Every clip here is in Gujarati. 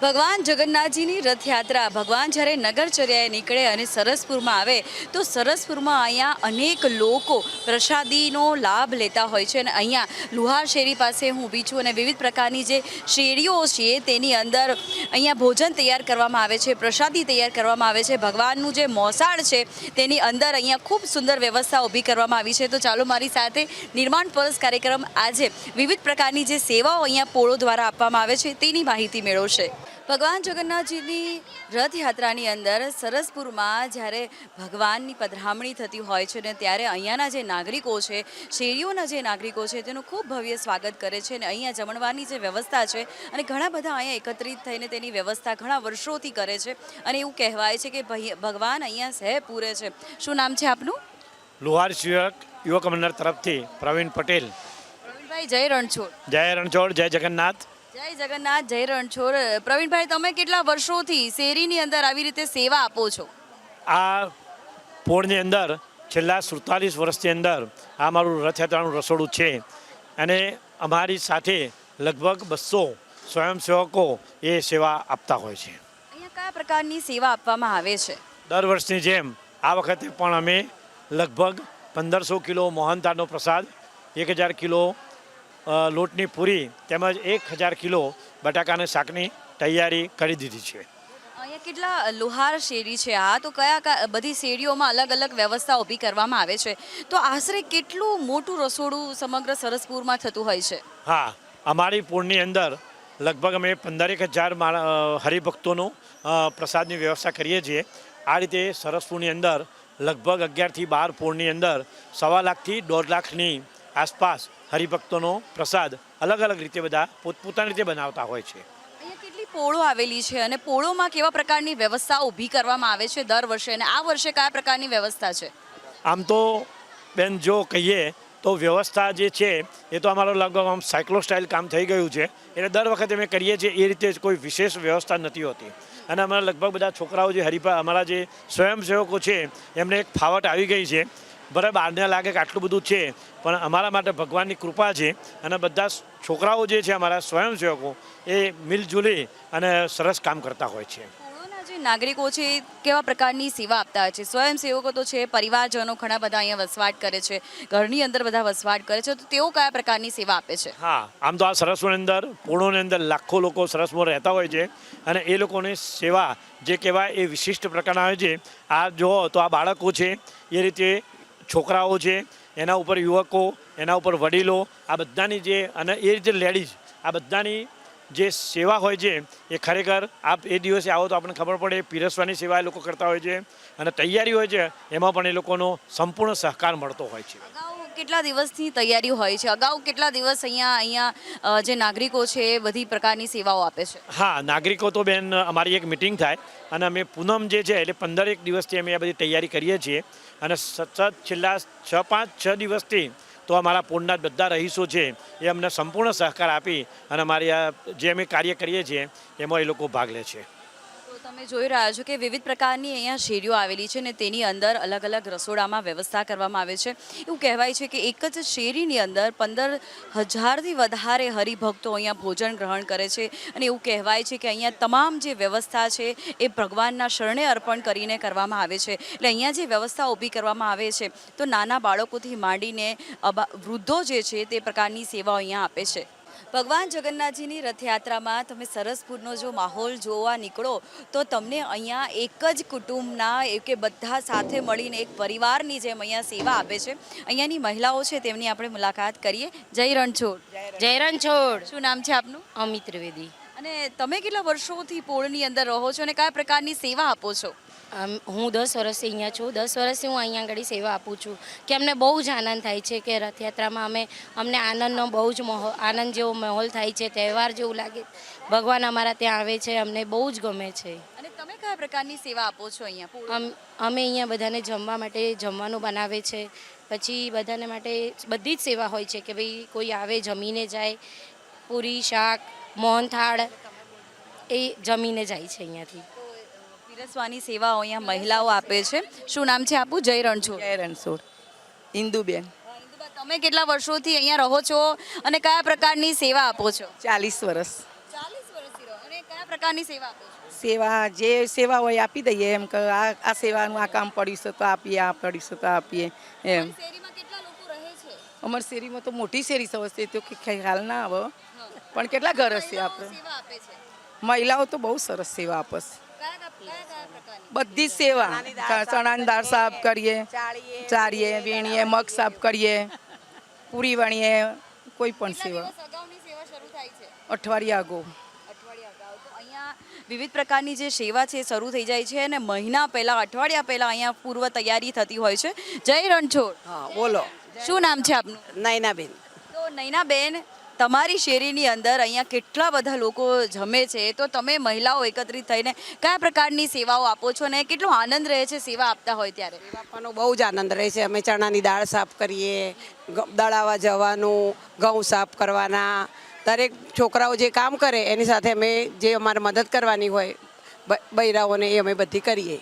ભગવાન જગન્નાથજીની રથયાત્રા. ભગવાન જ્યારે નગરચર્યાએ નીકળે અને સરસપુરમાં આવે, તો સરસપુરમાં અહીંયા અનેક લોકો પ્રસાદીનો લાભ લેતા હોય છે. અને અહીંયા લુહાર શેરી પાસે હું ઊભી છું અને વિવિધ પ્રકારની જે શેરીઓ છે, તેની અંદર અહીંયા ભોજન તૈયાર કરવામાં આવે છે, પ્રસાદી તૈયાર કરવામાં આવે છે. ભગવાનનું જે મોસાળ છે, તેની અંદર અહીંયા ખૂબ સુંદર વ્યવસ્થા ઊભી કરવામાં આવી છે. તો ચાલો મારી સાથે નિર્માણ પરસ કાર્યક્રમ આજે વિવિધ પ્રકારની જે સેવાઓ અહીંયા પોળો દ્વારા આપવામાં આવે છે, તેની માહિતી મેળવશે. ભગવાન જગન્નાથજીની રથયાત્રાની અંદર સરસપુરમાં જ્યારે ભગવાનની પધરામણી થતી હોય છે ને ત્યારે અહીંયાના જે નાગરિકો છે શેરીઓના જે નાગરિકો છે તેનું ખૂબ ભવ્ય સ્વાગત કરે છે અને અહીંયા જમણવાની જે વ્યવસ્થા છે અને ઘણા બધા અહીંયા એકત્રિત થઈને તેની વ્યવસ્થા ઘણા વર્ષોથી કરે છે અને એવું કહેવાય છે કે ભગવાન અહીંયા સહે પૂરે છે. શું નામ છે આપનું? લુહાર શિવક યુવક મંડળ તરફથી પ્રવીણ પટેલ. પ્રવીણભાઈ જય રણછોડ. જય રણછોડ જય જગન્નાથ. જય જગન્નાથ જય રણછોડ. પ્રવીણભાઈ તમે કેટલા વર્ષોથી શેરીની અંદર આવી રીતે સેવા આપો છો? આ પોળની અંદર છેલ્લા સુડતાલીસ વર્ષની અંદર આ મારું રથયાત્રાનું રસોડું છે. અને અમારી સાથે લગભગ બસો સ્વયંસેવકો એ સેવા આપતા હોય છે. અહીંયા કયા પ્રકારની સેવા આપવામાં આવે છે? દર વર્ષની જેમ આ વખતે પણ અમે લગભગ પંદરસો કિલો મોહનતાનો પ્રસાદ એક હજાર કિલો લોટની પૂરી તેમજ એક હજાર કિલો બટાકાના શાકની તૈયારી કરી દીધી છે. અહીંયા કેટલા લુહાર શેરી છે આ? તો કયા બધી શેરીઓમાં અલગ અલગ વ્યવસ્થા ઊભી કરવામાં આવે છે. તો આશરે કેટલું મોટું રસોડું સમગ્ર સરસપુરમાં થતું હોય છે? હા અમારી પૂરની અંદર લગભગ અમે પંદરેક હજાર હરિભક્તોનું પ્રસાદની વ્યવસ્થા કરીએ છીએ. આ રીતે સરસપુરની અંદર લગભગ અગિયારથી બાર પૂરની અંદર સવા લાખથી દોઢ લાખની આસપાસ હરિભક્તોનો પ્રસાદ અલગ અલગ રીતે બધા પોતપોતાની રીતે બનાવતા હોય છે. અહીંયા કેટલી પોળો આવેલી છે અને પોળોમાં કેવા પ્રકારની વ્યવસ્થા ઊભી કરવામાં આવે છે દર વર્ષે અને આ વર્ષે કયા પ્રકારની વ્યવસ્થા છે? આમ તો બેન જો કહીએ તો વ્યવસ્થા જે છે એ તો અમારો લગભગ આમ સાયક્લો સ્ટાઇલ કામ થઈ ગયું છે. એટલે દર વખતે અમે કરીએ છીએ એ રીતે કોઈ વિશેષ વ્યવસ્થા નથી હોતી. અને અમારા લગભગ બધા છોકરાઓ જે હરિભા અમારા જે સ્વયંસેવકો છે એમને એક ફાવટ આવી ગઈ છે બરાબર બહારને લાગે કે આટલું બધું છે પણ અમારા માટે ભગવાનની કૃપા છે અને બધા છોકરાઓ જે છે અમારા સ્વયંસેવકો એ મિલજુલી અને સરસ કામ કરતા હોય છે. જે નાગરિકો છે કેવા પ્રકારની સેવા આપતા હોય છે? સ્વયંસેવકો તો છે પરિવારજનો ઘણા બધા અહીંયા વસવાટ કરે છે ઘરની અંદર બધા વસવાટ કરે છે તો તેઓ કયા પ્રકારની સેવા આપે છે? હા આમ તો આ સરસવની અંદર પૂર્ણોની અંદર લાખો લોકો સરસમાં રહેતા હોય છે અને એ લોકોની સેવા જે કહેવાય એ વિશિષ્ટ પ્રકારના હોય છે. આ જો તો આ બાળકો છે એ રીતે છોકરાઓ છે, એના ઉપર યુવકો, એના ઉપર વડીલો, આ બધાની જે, અને એ રીતે લેડીઝ આ બધાની જે સેવા હોય છે, એ ખરેખર આપ એ દિવસે આવો તો આપણને ખબર પડે, પીરસવાની સેવા એ લોકો કરતા હોય છે, અને તૈયારી હોય છે, એમાં પણ એ લોકોનો સંપૂર્ણ સહકાર મળતો હોય છે. કેટલા દિવસની તૈયારી હોય છે? અગાઉ કેટલા દિવસ અહીંયા અહીંયા જે નાગરિકો છે, એ બધી પ્રકારની સેવાઓ આપે છે? હા, નાગરિકો તો બેન, અમારી એક મિટિંગ થાય અને અમે પૂનમ જે છે, એટલે પંદરેક દિવસથી અમે આ બધી તૈયારી કરીએ છીએ અને સતત છેલ્લા છ, પાંચ, છ દિવસથી તો અમારા પૂરના બધા રહીશો છે, એ અમને સંપૂર્ણ સહકાર આપી અને અમારી આ જે અમે કાર્ય કરીએ છીએ, એમાં એ લોકો ભાગ લે છે. તમે જોઈ રહ્યા છો કે વિવિધ પ્રકારની અહીંયા શેરીઓ આવેલી છે ને તેની અંદર અલગ અલગ રસોડામાં વ્યવસ્થા કરવામાં આવે છે. એવું કહેવાય છે કે એક જ શેરીની અંદર પંદર હજારથી વધારે હરિભક્તો અહીંયા ભોજન ગ્રહણ કરે છે અને એવું કહેવાય છે કે અહીંયા તમામ જે વ્યવસ્થા છે એ ભગવાનના શરણે અર્પણ કરીને કરવામાં આવે છે. એટલે અહીંયા જે વ્યવસ્થા ઊભી કરવામાં આવે છે તો નાના બાળકોથી માંડીને વૃદ્ધો જે છે તે પ્રકારની સેવાઓ અહીંયા આપે છે. ભગવાન જગન્નાથજીની રથયાત્રામાં તમે સરસપુરનો જો માહોલ જોવા નીકળો તો તમને અહીંયા એક જ કુટુંબના કે બધા સાથે મળીને એક પરિવારની જેમ અહીંયા સેવા આપે છે. અહીંયાની મહિલાઓ છે તેમની આપણે મુલાકાત કરીએ. જય રણછોડ. જય રણછોડ. શું નામ છે આપનું? અમિત ત્રિવેદી. અને તમે કેટલા વર્ષોથી પોળની અંદર રહો છો અને કયા પ્રકારની સેવા આપો છો? હું દસ વર્ષથી અહીંયા છું. દસ વર્ષથી હું અહીંયા આગળ સેવા આપું છું કે અમને બહુ જ આનંદ થાય છે કે રથયાત્રામાં અમે અમને આનંદનો બહુ જ માહોલ આનંદ જેવો માહોલ થાય છે તહેવાર જેવું લાગે. ભગવાન અમારા ત્યાં આવે છે અમને બહુ જ ગમે છે. અને તમે કયા પ્રકારની સેવા આપો છો અહીંયા? અમે અહીંયા બધાને જમવા માટે જમવાનું બનાવે છે. પછી બધાને માટે બધી જ સેવા હોય છે કે ભાઈ કોઈ આવે જમીને જાય. પૂરી શાક મોહનથાળ એ જમીને જાય છે અહીંયાથી. પીરસવાની સેવાઓ અહીંયા મહિલાઓ આપે છે. શું નામ છે આપું જય રણછોડ. જય રણછોડ. ઇન્દુબેન. તમે કેટલા વર્ષોથી અહીંયા રહો છો અને કયા પ્રકારની સેવા આપો છો? ચાલીસ વર્ષ. ચાલીસ વર્ષથી રહો. અને કયા પ્રકારની સેવા આપો છો? સેવા જે સેવા હોય આપી દઈએ એમ કે આ આ સેવાનું આ કામ પડ્યું છે તો આપીએ આ પડ્યું છે તો આપીએ એમ. અમર શેરીમાં તો મોટી શેરી છે તો ખ્યાલ ના આવે. પણ કેટલા ઘર હશે આપણે મહિલાઓ તો બહુ સરસ સેવા આપે છે. બધી જ સેવા. ચણાની દાળ સાફ કરીએ ચારીએ વીણીએ મગ સાફ કરીએ પૂરી વણીએ કોઈ પણ સેવા. અઠવાડિયા આગો અગાઉ. અહીંયા વિવિધ પ્રકારની જે સેવા છે શરૂ થઈ જાય છે અને મહિના પહેલા અઠવાડિયા પહેલા અહીંયા પૂર્વ તૈયારી થતી હોય છે. જય રણછોડ. હા બોલો. શું નામ છે આપનું? નૈનાબેન. તો નૈનાબેન તમારી શેરીની અંદર અહીંયા કેટલા બધા લોકો જમે છે? તો તમે મહિલાઓ એકત્રિત થઈને કયા પ્રકારની સેવાઓ આપો છો અને કેટલો આનંદ રહે છે સેવા આપતા હોય ત્યારે? આપવાનો બહુ જ આનંદ રહે છે. અમે ચણાની દાળ સાફ કરીએ દળાવા જવાનું, ઘઉં સાફ કરવાના. દરેક છોકરાઓ જે કામ કરે, એની સાથે અમે જે અમારે મદદ કરવાની હોય બૈરાઓને એ અમે બધી કરીએ.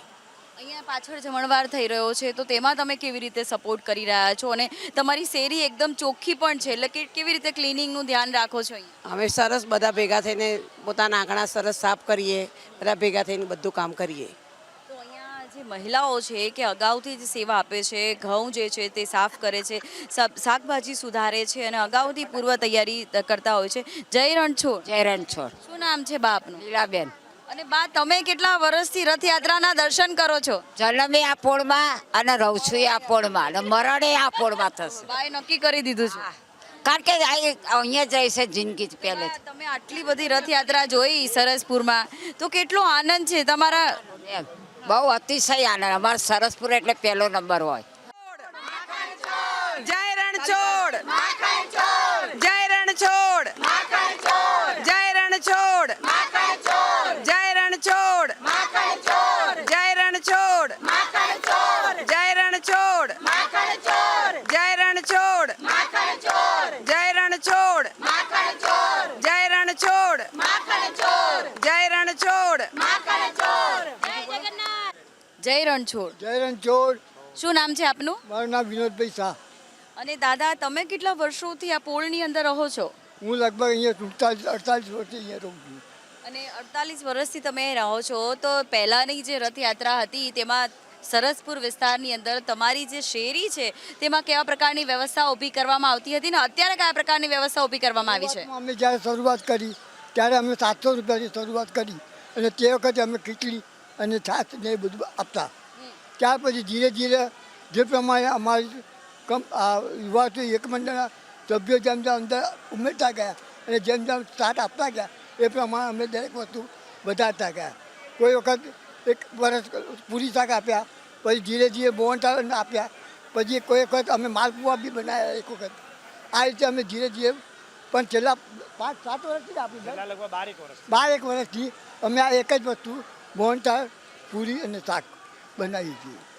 પાછળ જમણવાર થઈ રહ્યો છે તો તેમાં તમે કેવી રીતે સપોર્ટ કરી રહ્યા છો? અને તમારી શેરી એકદમ ચોખ્ખી પણ છે એટલે કે કેવી રીતે ક્લિનિંગનું ધ્યાન રાખો છો અમે સરસ બધા ભેગા થઈને પોતાના આંગણા સરસ સાફ કરીએ બધા ભેગા થઈને બધું કામ કરીએ. તો અહીંયા જે મહિલાઓ છે કે અગાઉથી જ સેવા આપે છે ઘઉં જે છે તે સાફ કરે છે શાક- શાકભાજી સુધારે છે અને અગાઉથી પૂર્વ તૈયારી કરતા હોય છે. જય રણછોડ. જય રણછોડ. શું નામ છે બાપનું? લીલાબેન. અને બા તમે કેટલા વર્ષથી રથયાત્રાના દર્શન કરો છો? જન્મે આ પોળમાં અને રહું છું આ પોળમાં અને મરણે આ પોળમાં થશે. બાએ નક્કી કરી દીધું છે? કારણ કે અહીંયા જાય છે જિંદગી જ પહેલે તમે આટલી બધી રથયાત્રા જોઈ સરસપુરમાં. તો કેટલો આનંદ છે તમારા? બહુ અતિશય આનંદ. અમારો સરસપુર એટલે પહેલો નંબર હોય. જય રણછોડ! જય રણછોડ જય રણછોડ. શું નામ છે આપનું? મારું નામ વિનોદભાઈ શાહ. અને દાદા તમે કેટલા વર્ષોથી આ પોળની અંદર રહો છો? હું લગભગ અહીંયા સુડતાલીસ અડતાલીસ વર્ષથી અહીંયા રહું છું. અને અડતાલીસ વર્ષથી તમે રહો છો તો પહેલાંની જે રથયાત્રા હતી તેમાં સરસપુર વિસ્તારની અંદર તમારી જે શેરી છે તેમાં કેવા પ્રકારની વ્યવસ્થા ઊભી કરવામાં આવતી હતી ને અત્યારે કયા પ્રકારની વ્યવસ્થા ઊભી કરવામાં આવી છે? અમે જ્યારે શરૂઆત કરી ત્યારે અમે સાતસો રૂપિયાથી શરૂઆત કરી. અને તે વખતે અમે ખીચડી અને છાશ ને એ બધું આપતા. ત્યાર પછી ધીરે ધીરે જે પ્રમાણે અમારી કમ યુવા એક મંડળના સભ્યો જેમ જેમ અંદર ઉમેરતા ગયા અને જેમ જેમ સાથ આપતા ગયા એ પ્રમાણે અમે દરેક વસ્તુ વધારતા ગયા. કોઈ વખત એક વર્ષ પૂરી શાક આપ્યા પછી ધીરે ધીરે મોહનથાળ આપ્યા પછી કોઈ વખત અમે માલપુઆ બી બનાવ્યા એક વખત. આ રીતે અમે ધીરે ધીરે પણ છેલ્લા પાંચ સાત વર્ષથી આપ્યું આપી બાર એક વર્ષથી અમે આ એક જ વસ્તુ મોહનથાળ પૂરી અને શાક બનાવીએ છીએ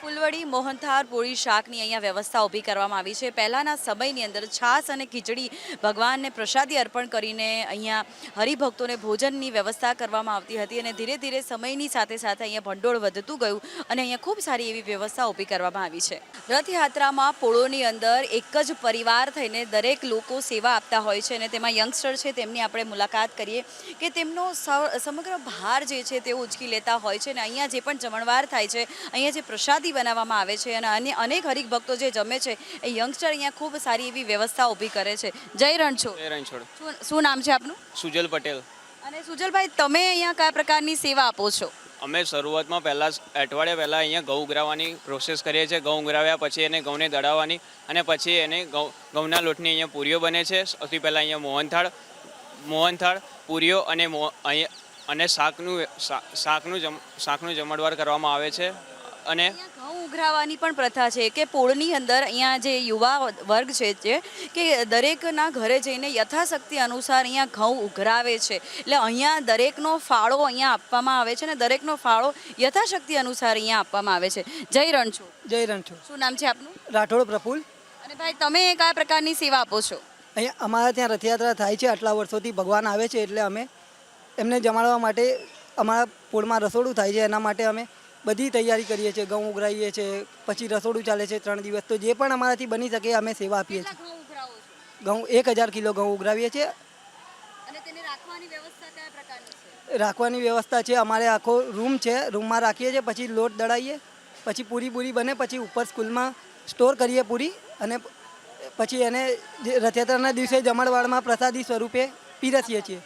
ફૂલવડી, મોહનથાળ, પૂરી શાકની અહીંયા વ્યવસ્થા ઊભી કરવામાં આવી છે. પહેલાંના સમયની અંદર છાશ અને ખીચડી ભગવાનને પ્રસાદી અર્પણ કરીને અહીંયા હરિભક્તોને ભોજનની વ્યવસ્થા કરવામાં આવતી હતી અને ધીરે ધીરે સમયની સાથે સાથે અહીંયા ભંડોળ વધતું ગયું અને અહીંયા ખૂબ સારી એવી વ્યવસ્થા ઊભી કરવામાં આવી છે. રથયાત્રામાં પોળોની અંદર એક જ પરિવાર થઈને દરેક લોકો સેવા આપતા હોય છે અને તેમાં યંગસ્ટર છે, તેમની આપણે મુલાકાત કરીએ કે તેમનો સમગ્ર ભાર જે છે તે ઉચકી લેતા હોય છે અને અહીંયા જે પણ જમણવાર થાય છે, અહીંયા જે પ્રસાદી બનાવવામાં આવે છે અને અનેક હરિક ભક્તો જે જમે છે એ યંગસ્ટર અહીંયા ખૂબ સારી એવી વ્યવસ્થા ઊભી કરે છે. જય રણછોડ. જય રણછોડ. શું નામ છે આપનું? સુજલ પટેલ. અને સુજલભાઈ તમે અહીંયા કયા પ્રકારની સેવા આપો છો? અમે શરૂઆતમાં પહેલાં અઠવાડિયા પહેલાં અહીંયા ઘઉં ઉઘરાવવાની પ્રોસેસ કરીએ છીએ. ઘઉં ઉઘરાવ્યા પછી એને ઘઉંને દળાવવાની અને પછી એને ઘઉં ઘઉંના લોટની અહીંયા પૂરીઓ બને છે. સૌથી પહેલાં અહીંયા મોહનથાળ મોહનથાળ પૂરીઓ અને અને શાકનું શાકનું જમ શાકનું જમણવાર કરવામાં આવે છે. અને ઘઉં ઉઘરાવાની પણ પ્રથા છે કે પોળની અંદર અહીંયા જે યુવા વર્ગ છે જે કે દરેકના ઘરે જઈને યથાશક્તિ અનુસાર અહીંયા ઘઉં ઉઘરાવે છે. એટલે અહીંયા દરેકનો ફાળો અહીંયા આપવામાં આવે છે અને દરેકનો ફાળો યથાશક્તિ અનુસાર અહીંયા આપવામાં આવે છે. જય રણછો જય રણછો શું નામ છે આપનું? રાઠોડ પ્રફુલ અને ભાઈ તમે કયા પ્રકારની સેવા આપો છો? અહીંયા અમારા ત્યાં રથયાત્રા થાય છે આટલા વર્ષોથી ભગવાન આવે છે એટલે અમે એમને જમાડવા માટે અમારા પોળમાં રસોડું થાય છે એના માટે અમે બધી તૈયારી કરીએ છીએ ઘઉં ઉઘરાવીએ છીએ પછી રસોડું ચાલે છે ત્રણ દિવસ. તો જે પણ અમારાથી બની શકે અમે સેવા આપીએ છીએ. ઘઉં એક હજાર કિલો ઘઉં ઉઘરાવીએ છીએ. રાખવાની વ્યવસ્થા છે? અમારે આખો રૂમ છે રૂમમાં રાખીએ છીએ પછી લોટ દળાવીએ પછી પૂરી પૂરી બને પછી ઉપર સ્કૂલમાં સ્ટોર કરીએ પૂરી અને પછી એને જે રથયાત્રાના દિવસે જમણવાડમાં પ્રસાદી સ્વરૂપે પીરસીએ છીએ.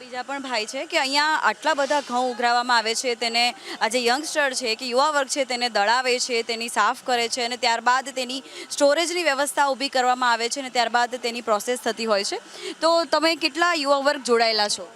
બીજા પણ ભાઈ છે કે અહીંયા આટલા બધા ઘઉં ઉઘરાવવામાં આવે છે, તેને આ જે યંગસ્ટર છે કે યુવા વર્ગ છે તેને દળાવે છે, તેની સાફ કરે છે અને ત્યારબાદ તેની સ્ટોરેજની વ્યવસ્થા ઊભી કરવામાં આવે છે અને ત્યારબાદ તેની પ્રોસેસ થતી હોય છે. તો તમે કેટલા યુવા વર્ગ જોડાયેલા છો?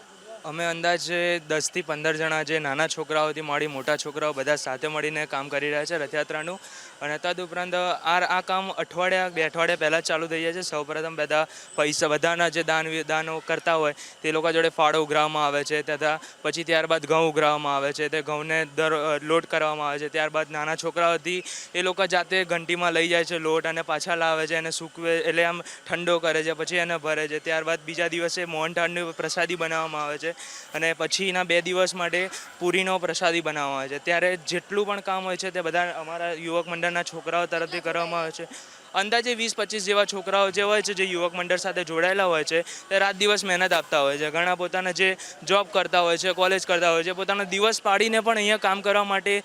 અમે અંદાજે દસથી પંદર જણા જે નાના છોકરાઓથી મળી મોટા છોકરાઓ બધા સાથે મળીને કામ કરી રહ્યા છે રથયાત્રાનું. અને તદુપરાંત આ આ કામ અઠવાડિયા, બે અઠવાડિયા પહેલાં ચાલુ થઈ જાય છે. સૌપ્રથમ બધા પૈસા, બધાના જે દાન દાનો કરતા હોય, તે લોકો જોડે ફાળો ઉઘરાવવામાં આવે છે. તથા પછી ત્યારબાદ ઘઉં ઉઘરાવવામાં આવે છે. તે ઘઉંને દર લોટ કરવામાં આવે છે. ત્યારબાદ નાના છોકરાઓથી એ લોકો જાતે ઘંટીમાં લઈ જાય છે લોટ અને પાછા લાવે છે અને સૂકવે, એટલે આમ ઠંડો કરે છે, પછી એને ભરે છે. ત્યારબાદ બીજા દિવસે મોહનથાળની પ્રસાદી બનાવવામાં આવે છે અને પછીના બે દિવસ માટે પૂરીનો પ્રસાદી બનાવવામાં આવે છે. ત્યારે જેટલું પણ કામ હોય છે તે બધા અમારા યુવક મંડળના છોકરાઓ તરફથી કરવામાં આવે છે. અંદાજે વીસ પચીસ જેવા છોકરાઓ જે હોય છે, જે યુવક મંડળ સાથે જોડાયેલા હોય છે, તે રાત દિવસ મહેનત આપતા હોય છે. ઘણા પોતાના જે જોબ કરતા હોય છે કોલેજ કરતા હોય છે, પોતાનો દિવસ પાડીને પણ અહીંયા કામ કરવા માટે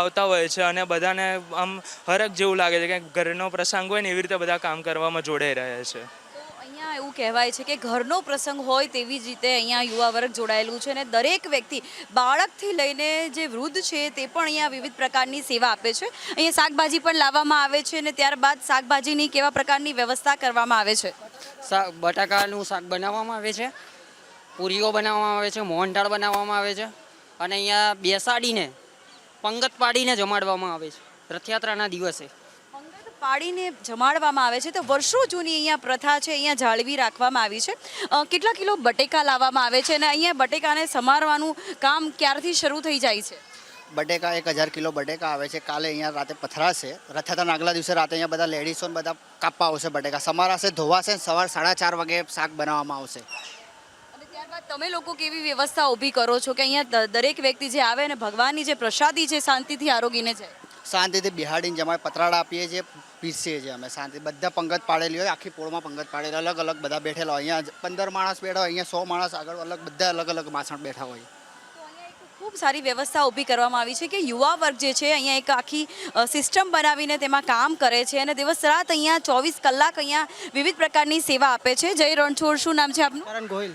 આવતા હોય છે અને બધાને આમ હરક જેવું લાગે છે કે ઘરનો પ્રસંગ હોય ને એવી રીતે બધા કામ કરવામાં જોડાઈ રહ્યા છે. અહીંયા એવું કહેવાય છે કે ઘરનો પ્રસંગ હોય તેવી જ રીતે અહીંયા યુવા વર્ગ જોડાયેલું છે અને દરેક વ્યક્તિ બાળકથી લઈને જે વૃદ્ધ છે તે પણ અહીંયા વિવિધ પ્રકારની સેવા આપે છે. અહીંયા શાકભાજી પણ લાવવામાં આવે છે અને ત્યારબાદ શાકભાજીની કેવા પ્રકારની વ્યવસ્થા કરવામાં આવે છે? શાક, બટાકાનું શાક બનાવવામાં આવે છે, પૂરીઓ બનાવવામાં આવે છે મોહનથાળ બનાવવામાં આવે છે અને અહીંયા બેસાડીને, પંગત પાડીને જમાડવામાં આવે છે. રથયાત્રાના દિવસે. પાડીને જમાડવામાં આવે છે. તો વર્ષો જૂની અહીંયા પ્રથા છે અહીંયા જાળવી રાખવામાં આવી છે. કેટલા કિલો બટેકા લાવવામાં આવે છે અને અહીંયા બટેકાને સમારવાનું કામ ક્યારથી શરૂ થઈ જાય છે? બટેકા એક હજાર કિલો બટેકા આવે છે. કાલે અહીંયા રાતે પથરાશે. રથયાત્રાના આગલા દિવસે રાતે અહીંયા બધા લેડીઝો બધા કાપવા આવશે બટેકા. સમારાશે ધોવાશે ને સવાર સાડા ચાર વાગે શાક બનાવવામાં આવશે. તમે લોકો કેવી વ્યવસ્થા ઊભી કરો છો કે અહીંયા દરેક વ્યક્તિ જે આવે અને ભગવાનની જે પ્રસાદી છે શાંતિથી આરોગીને જાય? શાંતિથી બિહાડીને જમાય પતરાડા આપીએ છીએ પીરસીએ છીએ અમે શાંતિ. બધા પંગત પાડેલી હોય આખી પોળમાં પંગત પાડેલી અલગ અલગ બધા બેઠેલા હોય. અહીંયા પંદર માણસ બેઠા હોય અહીંયા સો માણસ આગળ અલગ બધા અલગ અલગ માસણ બેઠા હોય. ખૂબ સારી વ્યવસ્થા ઊભી કરવામાં આવી છે કે યુવા વર્ગ જે છે અહીંયા એક આખી સિસ્ટમ બનાવીને તેમાં કામ કરે છે અને દિવસ રાત અહીંયા ચોવીસ કલાક અહીંયા વિવિધ પ્રકારની સેવા આપે છે. જય રણછોડ શું નામ છે આપનું? કરણ ગોહિલ.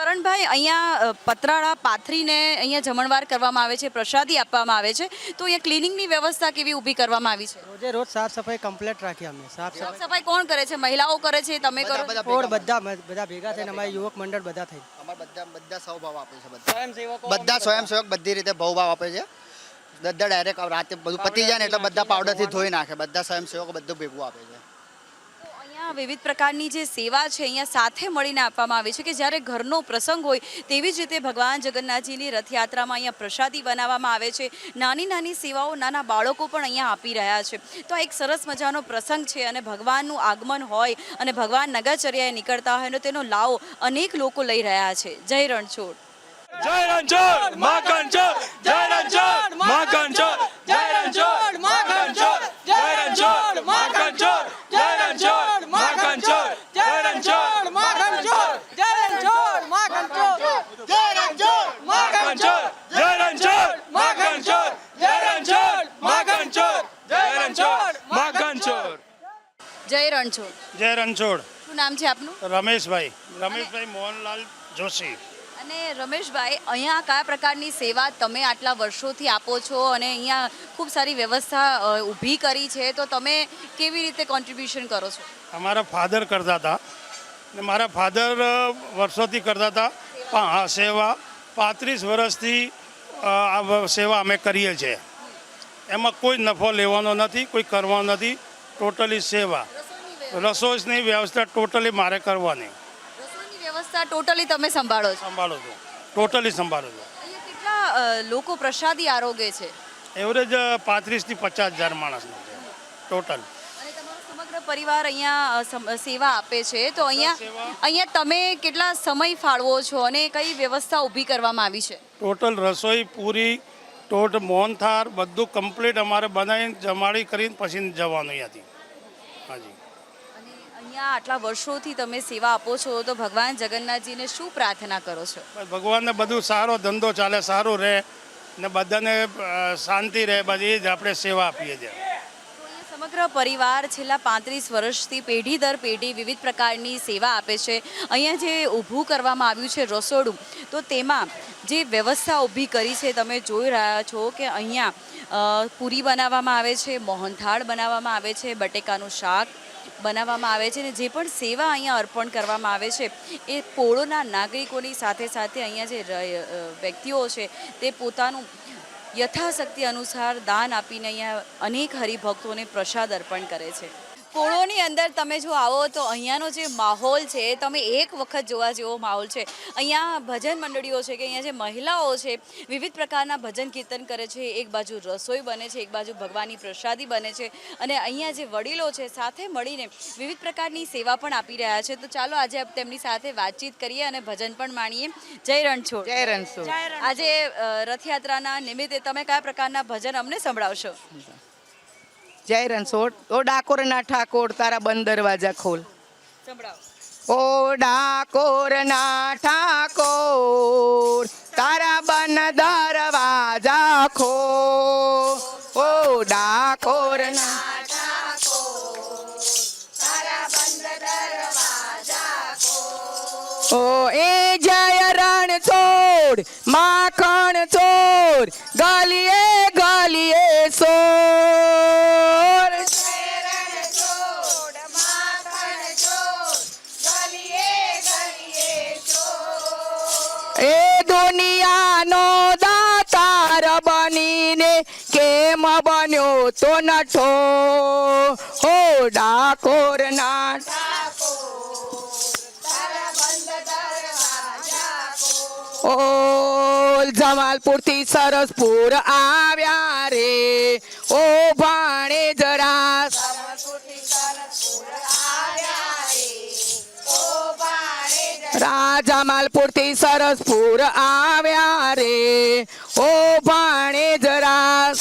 કરણભાઈ અહીંયા પતરાળા પાથરીને અહીંયા જમણવાર કરવામાં આવે છે પ્રસાદી આપવામાં આવે છે. તો અહીંયા ક્લિનિંગની વ્યવસ્થા કેવી ઊભી કરવામાં આવી છે? રોજે રોજ સાફ સફાઈ કમ્પ્લીટ રાખીએ અમે સાફ સાફ સફાઈ. કોણ કરે છે? મહિલાઓ કરે છે તમે કરો બધા બધા બધા બધા ભેગા થઈને અમારા યુવક મંડળ બધા થઈ. અમારા બધા બધા સૌભાવ આપે છે બધા. બધા સ્વયંસેવક બધી રીતે ભાવભાવ આપે છે. બધા ડાયરેક્ટ રાતે બધું પતી જાય ને એટલે બધા પાવડરથી ધોઈ નાખે. બધા સ્વયંસેવકો બધું ભેગું આપે છે. અહીંયા વિવિધ પ્રકારની જે સેવા છે અહીંયા સાથે મળીને આપવામાં આવે છે કે જ્યારે ઘરનો પ્રસંગ હોય તેવી જ રીતે ભગવાન જગન્નાથજીની રથયાત્રામાં અહીંયા પ્રસાદી બનાવવામાં આવે છે. નાની નાની સેવાઓ નાના બાળકો પણ અહીંયા આપી રહ્યા છે. તો આ એક સરસ મજાનો પ્રસંગ છે અને ભગવાનનું આગમન હોય અને ભગવાન નગરચર્યાએ નીકળતા હોય અને તેનો લાવો અનેક લોકો લઈ રહ્યા છે. જય રણછોડ. જય રણછોડ, મા કંચોડ જય રણછોડ, મા કંચોડ જય રણછોડ, માં કંચોડ જય રણછોડમાં કંચોડ જય રણછોડમાં કંચોડ જય રણછોડમાં કંચોડ જય રણછોડમાં કંચોડ જય રણછોડમાં કંચોડ જય રણછોડમાં કંચોડ જય રણછોડમાં કંચોડ રણછોડમાં કંચોડ જય રણછોડ. જય રણછોડ. શું નામ છે આપનું? રમેશભાઈ. રમેશભાઈ મોહનલાલ જોશી. અને રમેશભાઈ અહીંયા કયા પ્રકારની સેવા તમે આટલા વર્ષોથી આપો છો અને અહીંયા ખૂબ સારી વ્યવસ્થા ઊભી કરી છે તો તમે કેવી રીતે કોન્ટ્રીબ્યુશન કરો છો? અમારા ફાધર કરતા હતા. ને મારા ફાધર વર્ષોથી કરતા હતા. હા સેવા પાંત્રીસ વર્ષથી આ સેવા અમે કરીએ છીએ. એમાં કોઈ નફો લેવાનો નથી કોઈ કરવાનો નથી. ટોટલી સેવા. રસોઈની વ્યવસ્થા ટોટલી મારે કરવાની. વ્યવસ્થા ટોટલી તમે સંભાળો છો? સંભાળું છું. ટોટલી સંભાળું છું. કેટલા લોકો પ્રસાદી આરોગે છે? એવરેજ પાંત્રીસથી પચાસ હજાર માણસનું છે. ટોટલ સમગ્ર પરિવાર અહીંયા સેવા આપે છે. તો અહીંયા અહીંયા તમે કેટલા સમય ફાળવો છો અને કઈ વ્યવસ્થા ઊભી કરવામાં આવી છે? ટોટલ રસોઈ પૂરી ટોટ મોહનથાર બધું કમ્પ્લીટ અમારે બનાવીને જમાડી કરીને પછી જવાનું અહીંયાથી. હાજી. અહીંયા આટલા વર્ષોથી તમે સેવા આપો છો તો ભગવાન જગન્નાથજીને શું પ્રાર્થના કરો છો? ભગવાનને બધું સારો ધંધો ચાલે સારું રહે ને બધાને શાંતિ રહે બધી જ આપણે સેવા આપીએ છીએ. સમગ્ર પરિવાર છેલ્લા પાંત્રીસ વર્ષથી પેઢી દર પેઢી વિવિધ પ્રકારની સેવા આપે છે. અહીંયા જે ઊભું કરવામાં આવ્યું છે રસોડું, તો તેમાં જે વ્યવસ્થા ઊભી કરી છે, તમે જોઈ રહ્યા છો કે અહીંયા પૂરી બનાવવામાં આવે છે મોહનથાળ બનાવવામાં આવે છે, બટેકાનું શાક બનાવવામાં આવે છે ને જે પણ સેવા અહીંયા અર્પણ કરવામાં આવે છે, એ પોળોના નાગરિકોની સાથે સાથે અહીંયા જે વ્યક્તિઓ છે, તે પોતાનું યથાશક્તિ અનુસાર દાન આપીને અહીંયા અનેક હરિભક્તોને પ્રસાદ અર્પણ કરે છે. પોળોની અંદર તમે જો આવો તો અહીંયાનો જે માહોલ છે તમે એક વખત જોવા જેવો માહોલ છે. અહીંયા ભજન મંડળીઓ છે કે અહીંયા જે મહિલાઓ છે વિવિધ પ્રકારના ભજન કીર્તન કરે છે. એક બાજુ રસોઈ બને છે એક બાજુ ભગવાનની પ્રસાદી બને છે. અને અહીંયા જે વડીલો છે સાથે મળીને વિવિધ પ્રકારની સેવા પણ આપી રહ્યા છે. તો ચાલો આજે તેમની સાથે વાતચીત કરીએ અને ભજન પણ માણીએ. જય રણછોડ. જય રણછોડ. આજે રથયાત્રાના નિમિત્તે તમે કયા પ્રકારના ભજન અમને સંભળાવશો? જય રણછોડ ઓ ડાકોરના ઠાકોર, તારા બંધ દરવાજા ખોલ. ઓ ડાકોરના ઠાકોર, તારા બન દરવાજા ખો ઓ ડાકોરના ઓ એ જય રણ છોડ માખણ ગલીએ ગલીએ તો નઠો હો ડાકોર ના ઓ જમાલપુરથી સરસપુર આવ્યા રે ઓ ભાણે જરા રાજા માલપુરથી સરસપુર આવ્યા રે ઓ ભાણે જરા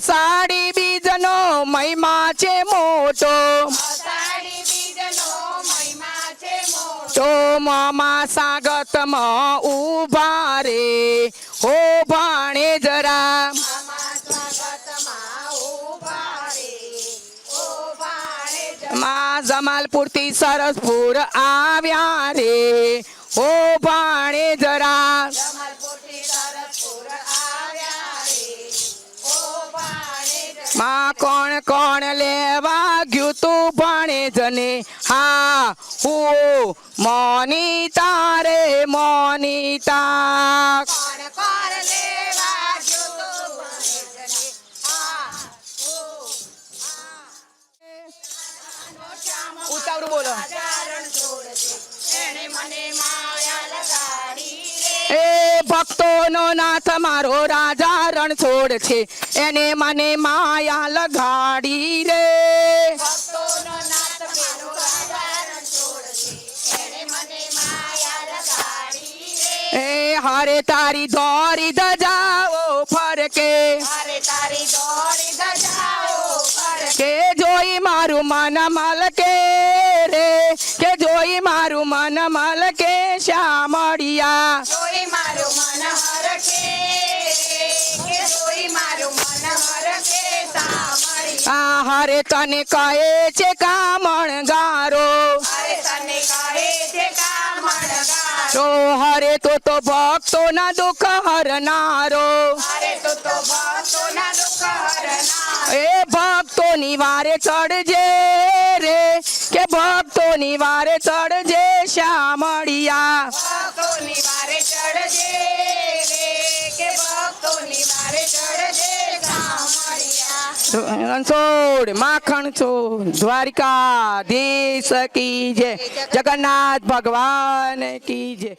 અષાઢી બીજનો મહિમા છે મોટો તો મામા સાગતમાં ઊભા રે હો ભાણે જરા માં જમાલપુરથી સરસપુર આવ્યા રે હો ભાણે જરા માં કોણ કોણ લેવા ગયું તું ભણે જને? હા હું મોનિતા રે મોનિતા ઉતાવળું બોલો. એ ભક્તોનો નાથ મારો રાજા રણછોડ છે એને મને માયા લગાડી રે. એ હરે તારી દોરી દજાઓ ફરકે. કે જોઈ મારું મન મલકે. આ હરે તને કહે છે કામણ ગારો. તો હરે તો તો ભક્તો ના દુઃખ હરનારો. એ ભક્તો ની વારે ચડજે રે કે ભક્તો ની વારે ચડજે શ્યામળિયા. રણછોડ માખણ છોડ દ્વારિકા દેશ કી જય. જગન્નાથ ભગવાન કી જય.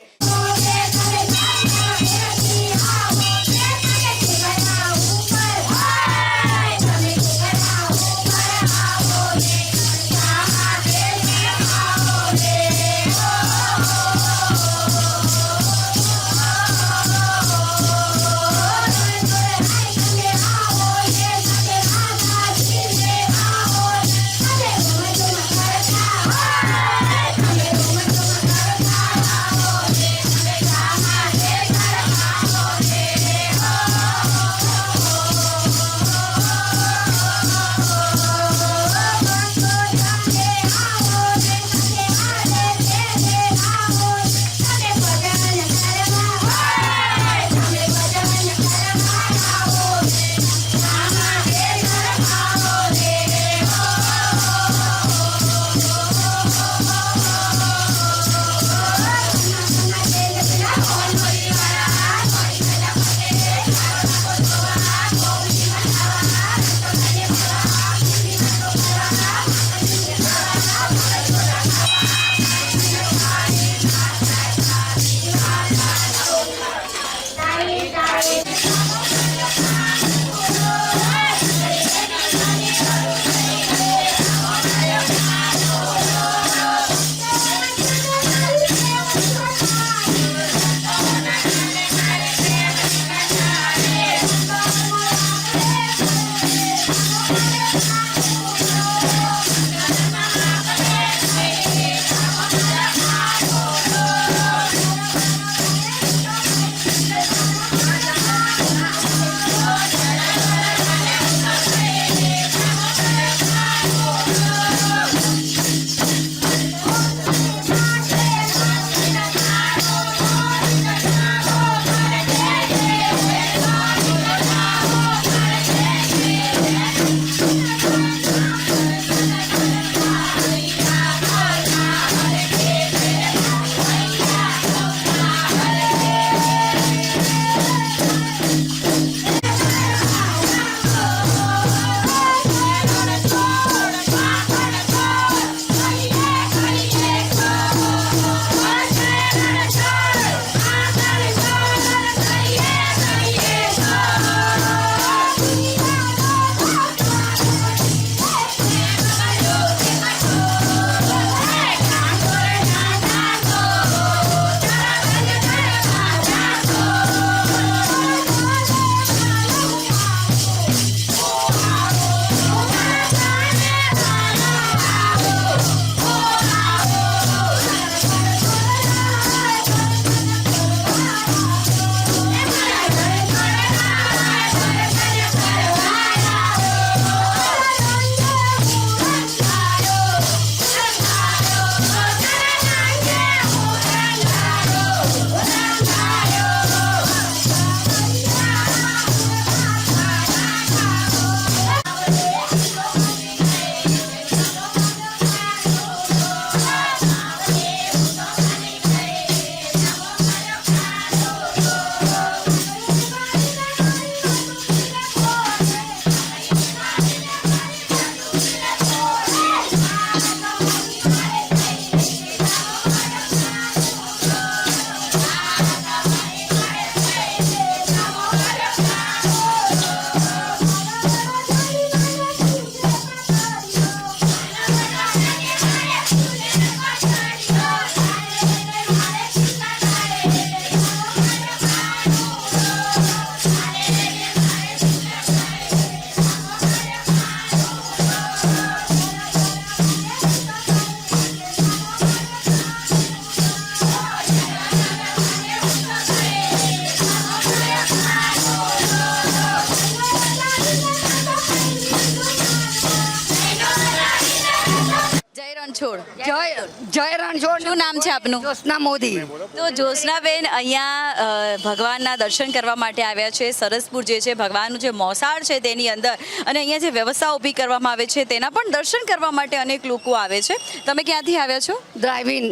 છે આપનું જ્યોત્સના મોદી. તો જ્યોત્સનાબેન અહીંયા ભગવાનના દર્શન કરવા માટે આવ્યા છે. સરસપુર જે છે ભગવાનનું જે મોસાળ છે તેની અંદર. અને અહીંયા જે વ્યવસ્થા ઊભી કરવામાં આવે છે તેના પણ દર્શન કરવા માટે અનેક લોકો આવે છે. તમે ક્યાંથી આવ્યા છો? ડ્રાઇવિંગ.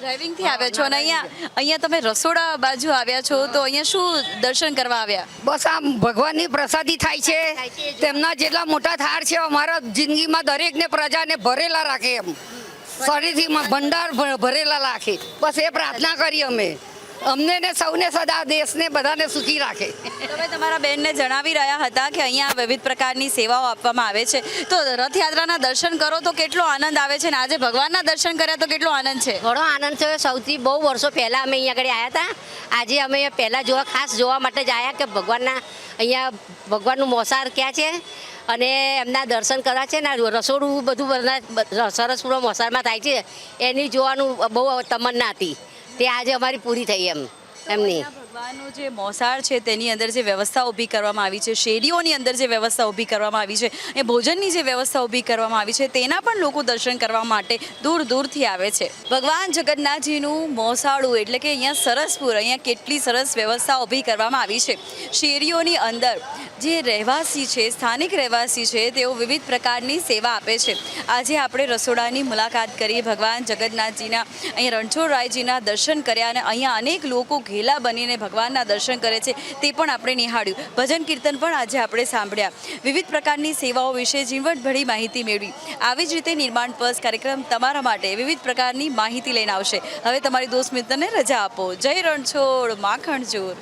ડ્રાઇવિંગથી આવ્યા છો. અને અહીંયા અહીંયા તમે રસોડા બાજુ આવ્યા છો તો અહીંયા શું દર્શન કરવા આવ્યા? બસ આમ ભગવાનની પ્રસાદી થાય છે. તેમના જેટલા મોટા થાળ છે અમારા જિંદગીમાં દરેકને પ્રજાને ભરેલા રાખે એમ. મ- ભંડાર ભ- ભરેલા રાખે. બસ એ પ્રાર્થના કરી અમે. અમને ને સૌને સદા દેશને બધાને સુખી રાખે. તમે તમારા બેનને જણાવી રહ્યા હતા કે અહીંયા વિવિધ પ્રકારની સેવાઓ આપવામાં આવે છે. તો રથયાત્રાના દર્શન કરો તો કેટલો આનંદ આવે છે ને? આજે ભગવાનના દર્શન કર્યા તો કેટલો આનંદ છે? ઘણો આનંદ થયો. સૌથી બહુ વર્ષો પહેલાં અમે અહીંયા આગળ આવ્યા હતા. આજે અમે પહેલાં જોવા ખાસ જોવા માટે જ આવ્યા કે ભગવાનના અહીંયા ભગવાનનું મોસાર ક્યાં છે? અને એમના દર્શન કરવા છે ને રસોડું બધું સરસપુરા મોસારમાં થાય છે. એની જોવાનું બહુ તમન્ના હતી. તે આજે અમારી પૂરી થઈ એમ, એમની. ભગવાનનું જે મોસાળ છે તેની અંદર જે વ્યવસ્થા ઊભી કરવામાં આવી છે, શેરીઓની અંદર જે વ્યવસ્થા ઊભી કરવામાં આવી છે એ ભોજનની જે વ્યવસ્થા ઊભી કરવામાં આવી છે, તેના પણ લોકો દર્શન કરવા માટે દૂર દૂરથી આવે છે. ભગવાન જગન્નાથજીનું મોસાળું એટલે કે અહીંયા સરસપુર અહીંયા કેટલી સરસ વ્યવસ્થા ઊભી કરવામાં આવી છે. શેરીઓની અંદર જે રહેવાસી છે, સ્થાનિક રહેવાસી છે, તેઓ વિવિધ પ્રકારની સેવા આપે છે. આજે આપણે રસોડાની મુલાકાત કરી, ભગવાન જગન્નાથજીના, અહીંયા રણછોડરાયજીના દર્શન કર્યા અને અહીંયા અનેક લોકો ઘેલા બનીને ભગવાનના દર્શન કરે છે, તે પણ આપણે નિહાળ્યું. ભજન કીર્તન પણ આજે આપણે સાંભળ્યા. વિવિધ પ્રકારની સેવાઓ વિશે ઝીણવટભરી માહિતી મેળવી. આવી જ રીતે નિર્માણ પર્સ કાર્યક્રમ તમારા માટે વિવિધ પ્રકારની માહિતી લઈને આવશે. હવે તમારી દોસ્ત મિત્રને રજા આપો. જય રણછોડ માખણ ચોર